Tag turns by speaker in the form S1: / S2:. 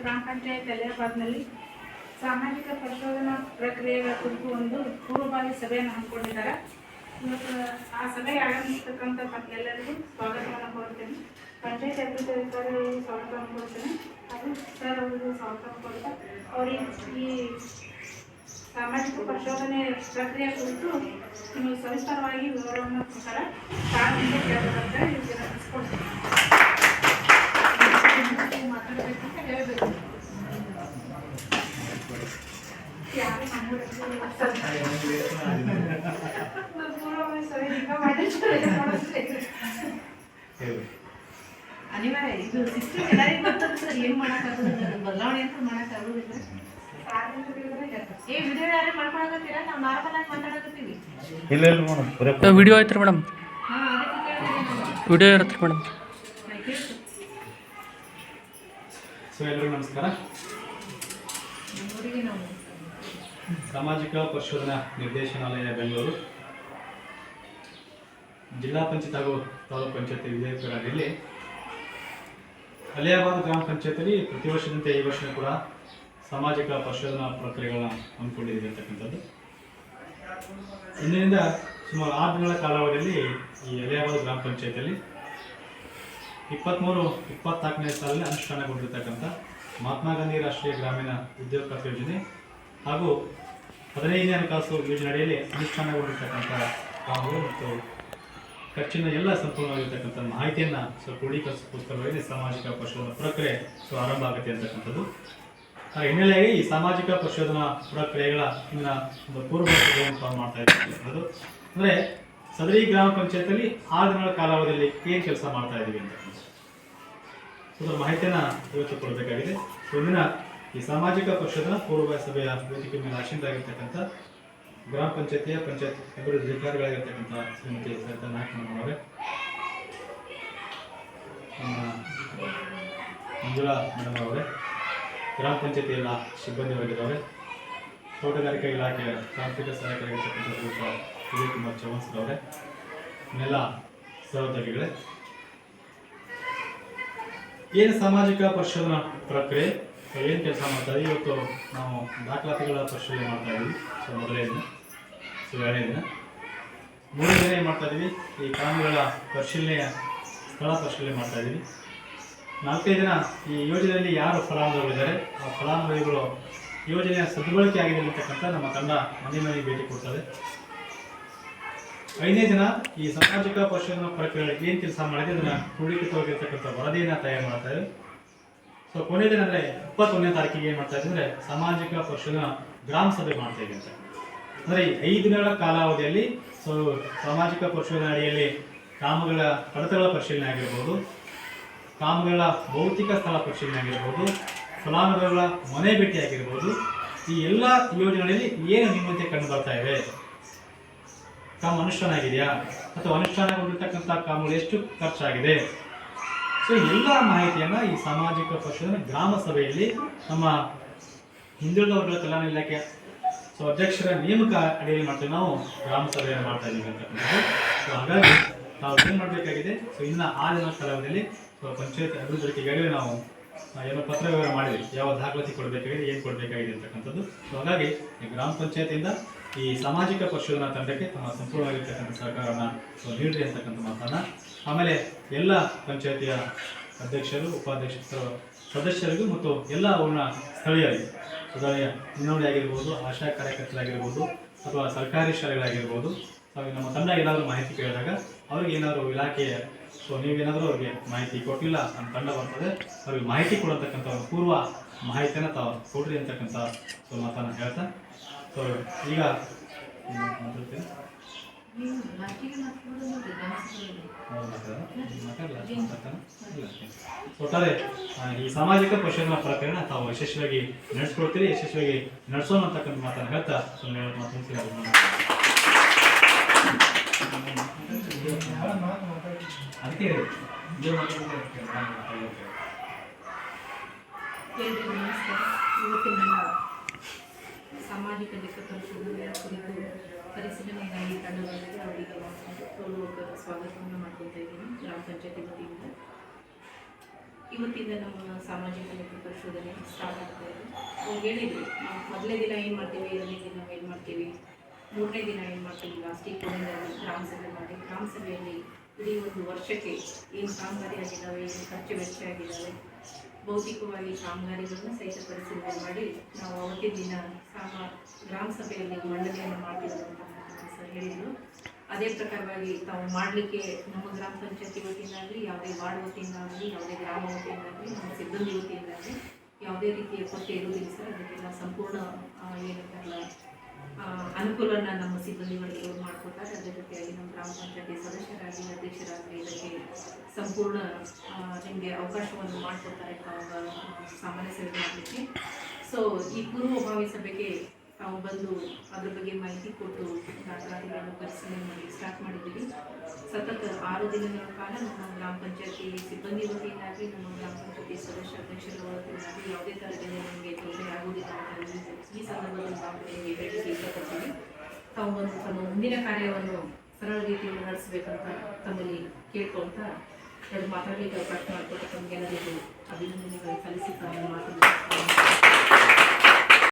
S1: ಗ್ರಾಮ ಪಂಚಾಯತ್ ಅಲಿಯಾಬಾದ್ನಲ್ಲಿ ಸಾಮಾಜಿಕ ಪರಿಶೋಧನಾ ಪ್ರಕ್ರಿಯೆಗಳ ಕುರಿತು ಒಂದು ಪೂರ್ವಭಾವಿ ಸಭೆಯನ್ನು ಹಮ್ಮಿಕೊಂಡಿದ್ದಾರೆ. ಇವತ್ತು ಆ ಸಭೆ ಆಗಮಿಸತಕ್ಕಂಥ ಎಲ್ಲರಿಗೂ ಸ್ವಾಗತವನ್ನು ಕೊಡ್ತೇನೆ ಪಂಚಾಯತ್ ಅಭಿವೃದ್ಧಿ ಅಧಿಕಾರಿಗಳಿಗೆ ಸ್ವಾಗತವನ್ನು ಕೊಡ್ತೇನೆ ಹಾಗೂ ಸರ್ ಅವರಿಗೂ ಸ್ವಾಗತವನ್ನು ಕೊಡ್ತಾ ಅವರಿಗೆ ಈ ಸಾಮಾಜಿಕ ಪರಿಶೋಧನೆ ಪ್ರಕ್ರಿಯೆ ಕುರಿತು ನಿಮಗೆ ಸವಿಸ್ತಾರವಾಗಿ ವಿವರವನ್ನು ಕೊಡ್ತಾರೆ. ತಾಳ್ಮೆಯಿಂದ ಕೇಳಬೇಕಂತ ಇವರಿಗೆ
S2: ಅನಿವಾರ್ಯ ಇದು ಸಿಸ್ಟಮ್ ಎಲ್ಲರಿಗೂ ಗೊತ್ತದ ಸರ್ ಏನು ಮಾಡೋಕ್ಕಾಗೋದಿಲ್ಲ ಅದು ಬದಲಾವಣೆ ಅಂತ ಮಾಡೋಕ್ಕಾಗೋದಿಲ್ಲ ಏ ವಿಡಿಯೋ ಯಾರು ಮಾಡ್ಕೊಳಕತ್ತೀರಾ ನಾವು ನಾರ್ಮಲ್ ಆಗಿ ಮಾತಾಡಕತ್ತೀವಿ
S3: ಇಲ್ಲ ಇಲ್ಲ ಮೇಡಮ್ ಬರೀ
S4: ವಿಡಿಯೋ ಐತ್ರಿ ಮೇಡಮ್
S2: ಹಾಂ ಅದಕ್ಕೆ ಕೇಳಿದೆ ನಾನು
S4: ವಿಡಿಯೋ ಇರುತ್ತೆ ಮೇಡಮ್
S5: ಸೊ ಎಲ್ಲರಿಗೂ ನಮಸ್ಕಾರ. ಸಾಮಾಜಿಕ ಪರಿಶೋಧನಾ ನಿರ್ದೇಶನಾಲಯ ಬೆಂಗಳೂರು. ಜಿಲ್ಲಾ ಪಂಚಾಯತ್ ಹಾಗೂ ತಾಲೂಕು ಪಂಚಾಯತ್ ವಿಧೇಯಕರಲ್ಲಿ ಅಲಿಯಾಬಾದ್ ಗ್ರಾಮ ಪಂಚಾಯತಲ್ಲಿ ಪ್ರತಿ ವರ್ಷದಂತೆ ಈ ವರ್ಷ ಕೂಡ ಸಾಮಾಜಿಕ ಪರಿಶೋಧನಾ ಪ್ರಕ್ರಿಯೆಗಳನ್ನ ಹಮ್ಮಿಕೊಂಡಿದ್ದೀವಿ ಅಂತಕ್ಕಂಥದ್ದು ಇಂದಿನಿಂದ ಸುಮಾರು ಆರು ದಿನಗಳ ಕಾಲಾವಧಿಯಲ್ಲಿ ಈ ಅಲಿಯಾಬಾದ್ ಗ್ರಾಮ ಪಂಚಾಯತಲ್ಲಿ ಇಪ್ಪತ್ತ್ಮೂರು ಇಪ್ಪತ್ನಾಲ್ಕನೇ ಸಾಲಿನಲ್ಲಿ ಅನುಷ್ಠಾನಗೊಂಡಿರ್ತಕ್ಕಂಥ ಮಹಾತ್ಮ ಗಾಂಧಿ ರಾಷ್ಟ್ರೀಯ ಗ್ರಾಮೀಣ ಉದ್ಯೋಗ ಖಾತೆ ಯೋಜನೆ ಹಾಗೂ ಹದಿನೈದನೇ ಹಣಕಾಸು ಯೋಜನೆಯಡಿಯಲ್ಲಿ ಅನುಷ್ಠಾನಗೊಂಡಿರ್ತಕ್ಕಂಥ ಕಾಮಗಾರಿ ಮತ್ತು ಖರ್ಚಿನ ಎಲ್ಲ ಸಂಪೂರ್ಣವಾಗಿರ್ತಕ್ಕಂಥ ಮಾಹಿತಿಯನ್ನು ಸ್ವಲ್ಪ ಕ್ರೋಢೀಕರಿಸೋಸ್ಕರವಾಗಿ ಸಾಮಾಜಿಕ ಪರಿಶೋಧನಾ ಪ್ರಕ್ರಿಯೆ ಸೊ ಆರಂಭ ಆಗುತ್ತೆ ಅಂತಕ್ಕಂಥದ್ದು. ಆ ಹಿನ್ನೆಲೆಯಲ್ಲಿ ಈ ಸಾಮಾಜಿಕ ಪರಿಶೋಧನಾ ಪ್ರಕ್ರಿಯೆಗಳ ಇನ್ನ ಒಂದು ಪೂರ್ವ ಮಾಡ್ತಾ ಇರ್ತಕ್ಕಂಥದ್ದು ಅದು ಅಂದರೆ ಸದರಿ ಗ್ರಾಮ ಪಂಚಾಯತಲ್ಲಿ ಆರು ದಿನಗಳ ಕಾಲಾವಧಿಯಲ್ಲಿ ಏನು ಕೆಲಸ ಮಾಡ್ತಾ ಇದ್ದೀವಿ ಅಂತ ಅದರ ಮಾಹಿತಿಯನ್ನು ಇವತ್ತು ಕೊಡಬೇಕಾಗಿದೆ. ಸೊ ಇಂದಿನ ಈ ಸಾಮಾಜಿಕ ಪಕ್ಷದ ಪೂರ್ವ ಸಭೆಯ ವೇದಿಕೆ ಮೇಲೆ ಆಶೀನರಾಗಿರ್ತಕ್ಕಂಥ ಗ್ರಾಮ ಪಂಚಾಯತಿಯ ಪಂಚಾಯತ್ ಅಭಿವೃದ್ಧಿ ಅಧಿಕಾರಿಗಳಾಗಿರ್ತಕ್ಕಂಥ ಶ್ರೀಮತಿ ಸರಿತಾ ನಾಯಕನವರೇ ಮಂಜುಳಾ ಮೇಡಮ್ ಅವರೇ, ಗ್ರಾಮ ಪಂಚಾಯತಿ ಎಲ್ಲ ಸಿಬ್ಬಂದಿ ವರ್ಗದವರೇ ತೋಟಗಾರಿಕಾ ಇಲಾಖೆಯ ತಾಂತ್ರಿಕ ಸಹಾಯಕರಾಗಿರ್ತಕ್ಕಂಥ ವಿಜಯ್ ಕುಮಾರ್ ಚೌಹಾಣ್ ನೆಲ ಏನು ಸಾಮಾಜಿಕ ಪರಿಶೋಧನಾ ಪ್ರಕ್ರಿಯೆ? ಏನು ಕೆಲಸ ಮಾಡ್ತಾರೆ? ಇವತ್ತು ನಾವು ದಾಖಲಾತಿಗಳ ಪರಿಶೀಲನೆ ಮಾಡ್ತಾ ಇದ್ದೀವಿ. ಸೊ, ಮೊದಲೇ ಸೊ, ಎರಡನೇ ದಿನ ಮೂರನೇ ಏನು ಮಾಡ್ತಾ ಇದ್ದೀವಿ? ಈ ಕಾನೂನುಗಳ ಪರಿಶೀಲನೆಯ ಸ್ಥಳ ಪರಿಶೀಲನೆ ಮಾಡ್ತಾ ಇದ್ದೀವಿ. ನಾಲ್ಕೈದು ದಿನ ಈ ಯೋಜನೆಯಲ್ಲಿ ಯಾರು ಫಲಾನುಭವಿಗಳಿದ್ದಾರೆ ಆ ಫಲಾನುಭವಿಗಳು ಯೋಜನೆಯ ಸದ್ಬಳಕೆ ಆಗಿದೆ ಅಂತಕ್ಕಂಥ ನಮ್ಮ ತಂಡ ಮನೆ ಮನೆಗೆ ಭೇಟಿ ಕೊಡ್ತದೆ. ಐದನೇ ದಿನ ಈ ಸಾಮಾಜಿಕ ಪರಿಶೋಧನಾ ಪ್ರಕ್ರಿಯೆ ಏನು ಕೆಲಸ ಮಾಡಿದೆ ಅದನ್ನ ಕ್ರೋಢೀಕೃತವಾಗಿರ್ತಕ್ಕಂಥ ವರದಿಯನ್ನು ತಯಾರು ಮಾಡ್ತಾ ಇದೆ ಸೊ ಕೊನೆ ದಿನ ಅಂದರೆ ಇಪ್ಪತ್ತೊಂದನೇ ತಾರೀಕಿಗೆ ಏನು ಮಾಡ್ತಾ ಸಾಮಾಜಿಕ ಪರಿಶೋಧನಾ ಗ್ರಾಮ ಸಭೆ ಮಾಡ್ತಾ ಇದ್ದೀವಿ ಅಂತ. ಅಂದರೆ ಈ ಐದು ದಿನಗಳ ಕಾಲಾವಧಿಯಲ್ಲಿ ಸೊ ಸಾಮಾಜಿಕ ಪರಿಶೋಧನಾ ಅಡಿಯಲ್ಲಿ ಕಾಮಗಳ ಕಡತಗಳ ಪರಿಶೀಲನೆ ಆಗಿರ್ಬೋದು ಕಾಮಗಳ ಭೌತಿಕ ಸ್ಥಳ ಪರಿಶೀಲನೆ ಆಗಿರ್ಬೋದು, ಫಲಾನುಭವಿಗಳ ಮನೆ ಭೇಟಿ ಆಗಿರ್ಬೋದು, ಈ ಎಲ್ಲ ಯೋಜನೆಗಳಲ್ಲಿ ಏನು ನ್ಯೂನತೆ ಕಂಡು ಬರ್ತಾ ಇವೆ ಕಾಮ ಅನುಷ್ಠಾನ ಆಗಿದೆಯಾ ಅಥವಾ ಅನುಷ್ಠಾನಗೊಂಡಿರ್ತಕ್ಕಂಥ ಕಾಮಗಳು ಎಷ್ಟು ಖರ್ಚಾಗಿದೆ? ಸೊ ಎಲ್ಲ ಮಾಹಿತಿಯನ್ನು ಈ ಸಾಮಾಜಿಕ ಪಕ್ಷದ ಗ್ರಾಮ ಸಭೆಯಲ್ಲಿ ನಮ್ಮ ಹಿಂದುಳಿದ ವರ್ಗಗಳ ಕಲ್ಯಾಣ ಇಲಾಖೆ ಸೊ, ಅಧ್ಯಕ್ಷರ ನೇಮಕ ಅಡಿಯಲ್ಲಿ ಮಾಡ್ತೀವಿ ನಾವು. ಗ್ರಾಮ ಸಭೆಯನ್ನು ಮಾಡ್ತಾ ಇದ್ದೀವಿ ಅಂತಕ್ಕಂಥದ್ದು ಸೊ ಹಾಗಾಗಿ ನಾವು ಏನು ಮಾಡಬೇಕಾಗಿದೆ? ಸೊ ಇನ್ನು ಆ ದಿನ ಸೊ, ಪಂಚಾಯತ್ ಅಭಿವೃದ್ಧಿಗಾಗಿ ನಾವು ಏನೋ ಪತ್ರ ವ್ಯವಹಾರ ಮಾಡಿದ್ವಿ. ಯಾವ ದಾಖಲಾತಿ ಕೊಡಬೇಕಾಗಿದೆ, ಏನು ಕೊಡಬೇಕಾಗಿದೆ ಅಂತಕ್ಕಂಥದ್ದು. ಸೊ ಹಾಗಾಗಿ ಗ್ರಾಮ ಪಂಚಾಯತಿಯಿಂದ ಈ ಸಾಮಾಜಿಕ ಪರಿಶೋಧನಾ ತಂಡಕ್ಕೆ ತಮ್ಮ ಸಂಪೂರ್ಣವಾಗಿರ್ತಕ್ಕಂಥ ಸಹಕಾರವನ್ನು ಸೊ ನೀಡ್ರಿ ಅಂತಕ್ಕಂಥ ಮಾತನ್ನ. ಆಮೇಲೆ ಎಲ್ಲ ಪಂಚಾಯತಿಯ ಅಧ್ಯಕ್ಷರು, ಉಪಾಧ್ಯಕ್ಷರು ಸದಸ್ಯರಿಗೂ ಮತ್ತು ಎಲ್ಲ ಅವ್ರನ್ನ ಸ್ಥಳೀಯರಿಗೆ ಉದಾಹರಣೆಯ ಇನ್ನೊಂದು ಆಗಿರ್ಬೋದು, ಆಶಾ ಕಾರ್ಯಕರ್ತರಾಗಿರ್ಬೋದು, ಅಥವಾ ಸರ್ಕಾರಿ ಶಾಲೆಗಳಾಗಿರ್ಬೋದು. ನಮ್ಮ ತಂಡ ಏನಾದರೂ ಮಾಹಿತಿ ಕೇಳಿದಾಗ ಅವ್ರಿಗೆ ಏನಾದರೂ ಇಲಾಖೆ, ಸೊ ನೀವೇನಾದರೂ ಅವ್ರಿಗೆ ಮಾಹಿತಿ ಕೊಟ್ಟಿಲ್ಲ ಅಂತ ತಂಡ ಬರ್ತದೆ, ಅವ್ರಿಗೆ ಮಾಹಿತಿ ಕೊಡತಕ್ಕಂಥ ಪೂರ್ವ ಮಾಹಿತಿಯನ್ನು ತಾವು ಕೊಡ್ರಿ ಅಂತಕ್ಕಂಥ ಸೊ ಮಾತನ್ನು ಹೇಳ್ತಾ. ಸೊ ಈಗ. ಒಟ್ಟಾರೆ ಈ ಸಾಮಾಜಿಕ ಪ್ರಶ್ನೆಗಳ ಪ್ರಕರಣ ತಾವು ಯಶಸ್ವಿಯಾಗಿ ನಡೆಸ್ಕೊಳ್ತೀರಿ ಯಶಸ್ವಿಯಾಗಿ ನಡೆಸೋಣ ಅಂತಕ್ಕಂಥ ಮಾತನ್ನು ಹೇಳ್ತಾ ಸುಮ್ಮನೆ ಮಾತು
S2: ಎಲ್ರಿಗೂ ನಮಸ್ಕಾರ. ಇವತ್ತಿನ ಸಾಮಾಜಿಕ ಕುರಿತು ಪರಿಶೀಲನೆಗಾಗಿ ತಂಡ ಬಂದಿದೆ ಅವರಿಗೆ ಪೂರ್ವಕ ಸ್ವಾಗತವನ್ನು ಮಾಡ್ಕೊತಾ ಇದ್ದೀನಿ ಗ್ರಾಮ ಪಂಚಾಯತಿ ವತಿಯಿಂದ ಇವತ್ತಿಂದ ನಮ್ಮ ಸಾಮಾಜಿಕ ಲೆಕ್ಕ ಪರಿಶೋಧನೆ ಸ್ಟಾರ್ಟ್ ಆಗ್ತಾ ಇದೆ ಹೇಳಿದ್ವಿ ಮೊದಲನೇ ದಿನ ಏನು ಮಾಡ್ತೀವಿ ಎರಡನೇ ದಿನ ಏನು ಮಾಡ್ತೀವಿ ಮೂರನೇ ದಿನ ಏನು ಮಾಡ್ತೀವಿ? ಕೊನೆಯಲ್ಲಿ ಗ್ರಾಮ ಸಭೆ ಮಾಡಿ, ಗ್ರಾಮ ಸಭೆಯಲ್ಲಿ ಇಡೀ ಒಂದು ವರ್ಷಕ್ಕೆ ಏನು ಕಾಮಗಾರಿ ಆಗಿದ್ದಾವೆ, ಏನು ಖರ್ಚು ವೆಚ್ಚ ಆಗಿದ್ದಾವೆ, ಭೌತಿಕವಾಗಿ ಕಾಮಗಾರಿಗಳನ್ನ ಸಹಿತ ಪರಿಶೀಲನೆ ಮಾಡಿ ನಾವು ಅವತ್ತಿನ ದಿನ ಸಾಮ ಗ್ರಾಮ ಸಭೆಯಲ್ಲಿ ಮಂಡನೆಯನ್ನು ಮಾಡ್ತೀವಿ ಅಂತ ಸರ್ ಹೇಳಿದರು. ಅದೇ ಪ್ರಕಾರವಾಗಿ ತಾವು ಮಾಡಲಿಕ್ಕೆ ನಮ್ಮ ಗ್ರಾಮ ಪಂಚಾಯತಿ ವತಿಯಿಂದಾಗಲಿ, ಯಾವುದೇ ವಾರ್ಡ್ ವತಿಯಿಂದಾಗಲಿ, ಯಾವುದೇ ಗ್ರಾಮ ವತಿಯಿಂದಾಗಲಿ, ನಮ್ಮ ಸಿಬ್ಬಂದಿ ವತಿಯಿಂದಾಗಲಿ ಯಾವುದೇ ರೀತಿಯ ಕೊರತೆ ಇರುವುದಿಲ್ಲ ಸರ್. ಅದಕ್ಕೆಲ್ಲ ಸಂಪೂರ್ಣ ಏನಂತಾರಲ್ಲ ಅನುಕೂಲನ ನಮ್ಮ ಸಿಬ್ಬಂದಿಗಳಿಗೆ ಮಾಡಿಕೊಟ್ಟಾಗ ಅದೇ ರೀತಿಯಾಗಿ ನಮ್ಮ ಗ್ರಾಮ ಪಂಚಾಯತಿ ಸದಸ್ಯರಾಗಿ ಅಧ್ಯಕ್ಷರಾಗಲಿ ಇದಕ್ಕೆ ಸಂಪೂರ್ಣ ನಿಮಗೆ ಅವಕಾಶವನ್ನು ಮಾಡಿಕೊಡ್ತಾರೆ ತಾವು ಸಾಮಾನ್ಯ ಸೇವೆ ಮಾಡಲಿಕ್ಕೆ ಸೊ ಈ ಪೂರ್ವಭಾವಿ ಸಭೆಗೆ ತಾವು ಬಂದು ಅದ್ರ ಬಗ್ಗೆ ಮಾಹಿತಿ ಕೊಟ್ಟು ದಾಖಲಾತಿಗಳನ್ನು ಪರಿಶೀಲನೆ ಮಾಡಿ ಸ್ಟಾರ್ಟ್ ಮಾಡಿದ್ದೀವಿ. ಸತತ ಆರು ದಿನಗಳ ಕಾಲ ನಮ್ಮ ಗ್ರಾಮ ಪಂಚಾಯತಿ ಸಿಬ್ಬಂದಿ ವತಿಯಿಂದಾಗಿ, ನಮ್ಮ ಗ್ರಾಮ ಪಂಚಾಯತಿ ಸದಸ್ಯ ಅಧ್ಯಕ್ಷರ ವತಿಯಿಂದಾಗಿ ಯಾವುದೇ ಥರದಿಂದ ನಮಗೆ ತೊಂದರೆ ಆಗುವುದಿಲ್ಲ ಅಂತ ಈ ಸಂದರ್ಭದಲ್ಲಿ ನಾವು ನಿಮಗೆ ಹೇಳಿಕೆ ಇಷ್ಟಪಡ್ತೀವಿ ತಾವು ಒಂದು ತಮ್ಮ ಮುಂದಿನ ಕಾರ್ಯವನ್ನು ಸರಳ ರೀತಿಯಲ್ಲಿ ನಡೆಸಬೇಕಂತ ತಮ್ಮಲ್ಲಿ ಕೇಳ್ಕೊಳ್ತಾ ಎರಡು ಮಾತಾಡಲಿಕ್ಕೆ ಅವಕಾಶ ಮಾಡಿಕೊಟ್ಟು ತಮಗೆಲ್ಲರಿಗೂ ಅಭಿನಂದನೆಗಳು ಕಲಿಸಿ ತಮ್ಮ ಮಾತನಾಡ್ತಾರೆ